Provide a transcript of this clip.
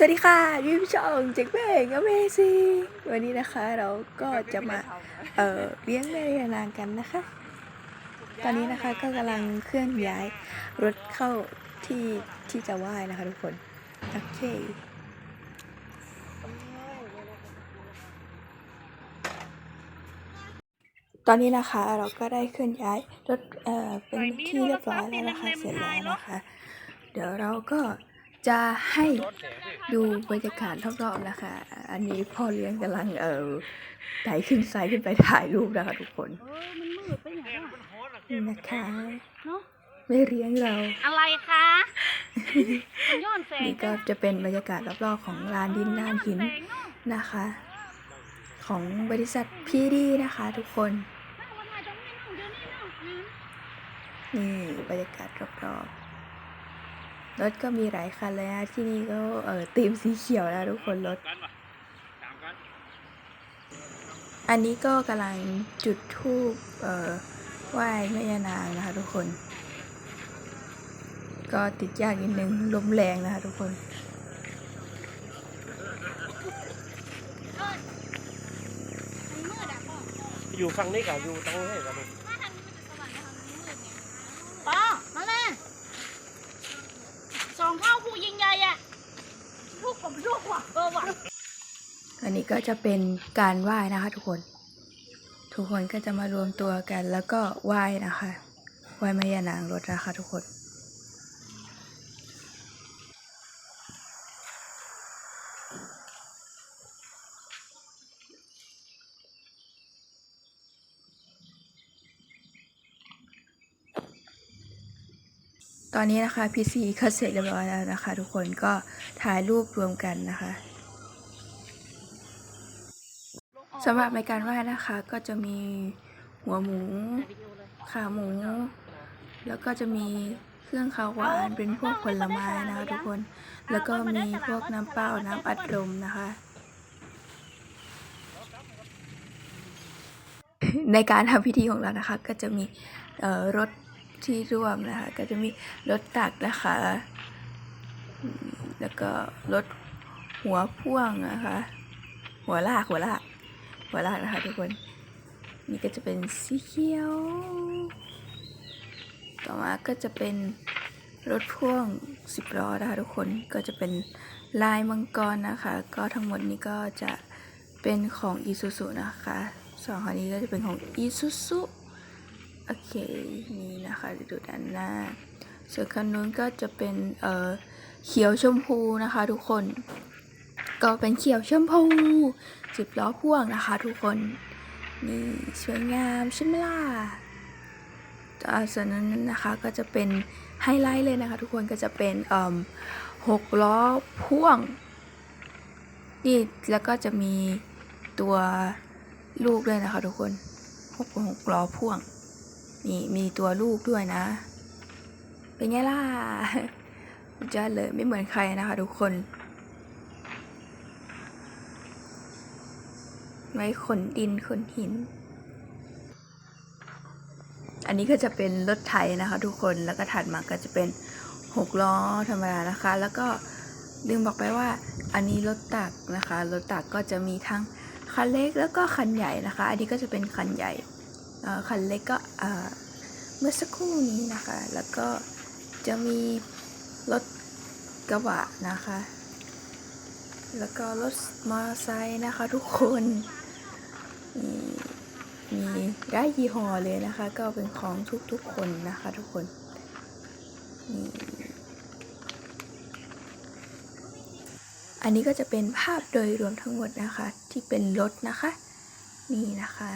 สวัสดีค่ะวิวช่องเจ๊กเบ้งอเมซิงวันนี้นะคะเราก็จะมาเอ่อเลี้ยงแม่ยานางกันนะคะ ตอนนี้นะคะก็กำลังเคลื่อนย้ายรถเข้าที่ที่จะไหว้นะคะทุกคนโอเคตอนนี้นะคะเราก็ได้เคลื่อนย้ายรถเอ่อเป็นที่เรียบร้อยแล้วนะคะเสร็จแล้วนะคะ เดี๋ยวเราก็ จะให้ดูบรรยากาศรอบๆนะคะ อันนี้พ่อเลี้ยงกำลังเออไต่ขึ้นไซด์ขึ้นไปถ่ายรูปนะคะทุกคนเออมันมืดไปไหนอะนี่นะคะเนาะไม่เลี้ยงเรา อะไรคะมันย้อนแสงนี่ก็จะเป็นบรรยากาศรอบๆของลานดินลานหินแสงเนาะนะคะ ของบริษัทพีดีนะคะ ทุกคนนั่งวันไหนตรงนี้นั่งเดี๋ยวนี้นั่งอืมนี่บรรยากาศรอบๆ รถก็มีหลายคันเลยนะที่นี่ก็เออตีมสีเขียวนะทุกคนรถ อันนี้ก็กำลังจุดธูปเอ่อไหว้แม่ยานางนะคะทุกคน ก็ติดยากนิดนึงลมแรงนะคะทุกคนมันมืดอะพ่ออยู่ฝั่งนี้กับอยู่ตรงนี้กับลูก ถ้าทางนี้มันจะสว่างแต่ทางนี้มืดไงป้ามาเลยสองเท่าผู้ยิงใหญ่อะลูกผมลูกว่ะเออว่ะ อันนี้ก็จะเป็นการไหว้นะคะ ทุกคน ทุกคนก็จะมารวมตัวกัน แล้วก็ไหว้นะคะไหว้แม่ยานางรถนะคะ ทุกคนตอนนี้นะคะพีซีก็เสร็จเรียบร้อยแล้วนะคะ ทุกคนก็ถ่ายรูปรวมกันนะคะ สำหรับในการไหว้นะคะ ก็จะมีหัวหมู ขาหมู แล้วก็จะมีเครื่องขาวหวานเป็นพวกผลไม้นะคะทุกคน แล้วก็มีพวกน้ำเปล่าน้ำอัดลมนะคะ ในการทำพิธีของเรานะคะ ก็จะมีรถที่ร่วมนะคะ ก็จะมีรถตักนะคะ แล้วก็รถหัวพ่วงนะคะ หัวลากหัวลาก หัวลากนะคะทุกคน นี่ก็จะเป็นสีเขียว ต่อมาก็จะเป็นรถพ่วงสิบล้อนะคะทุกคนก็จะเป็นลายมังกรนะคะ ก็ทั้งหมดนี้ก็จะเป็นของอีซูซุนะคะสองคันนี้ก็จะเป็นของอีซูซุโอเคนี่นะคะดูด้านหน้าส่วนคันนู้นก็จะเป็นเอ่อเขียวชมพูนะคะทุกคน ก็เป็นเขียวชมพู สิบล้อพ่วงนะคะทุกคน นี่สวยงามใช่ไหมล่ะอ่าส่วนนั้นนะคะก็จะเป็นไฮไลท์เลยนะคะ ทุกคนก็จะเป็นเอ่อหกล้อพ่วงนี่แล้วก็จะมีตัวลูกด้วยนะคะทุกคนหกหกล้อพ่วงนี่มีตัวลูกด้วยนะ เป็นไงล่ะสุดยอดเลยไม่เหมือนใครนะคะทุกคน ไว้ขนดินขนหิน อันนี้ก็จะเป็นรถไถนะคะ ทุกคนแล้วก็ถัดมาก็จะเป็นหกล้อธรรมดานะคะ แล้วก็ลืมบอกไปว่าอันนี้รถตักนะคะ รถตักก็จะมีทั้งคันเล็กแล้วก็คันใหญ่นะคะ อันนี้ก็จะเป็นคันใหญ่คันเล็กก็เมื่อสักครู่นี้นะคะ แล้วก็จะมีรถกระบะนะคะ แล้วก็รถมอเตอร์ไซค์นะคะทุกคน มีได้ยี่ห้อเลยนะคะ ก็เป็นของทุกๆคนนะคะทุกคนนี่อันนี้ก็จะเป็นภาพโดยรวมทั้งหมดนะคะ ที่เป็นรถนะคะ นี่นะคะ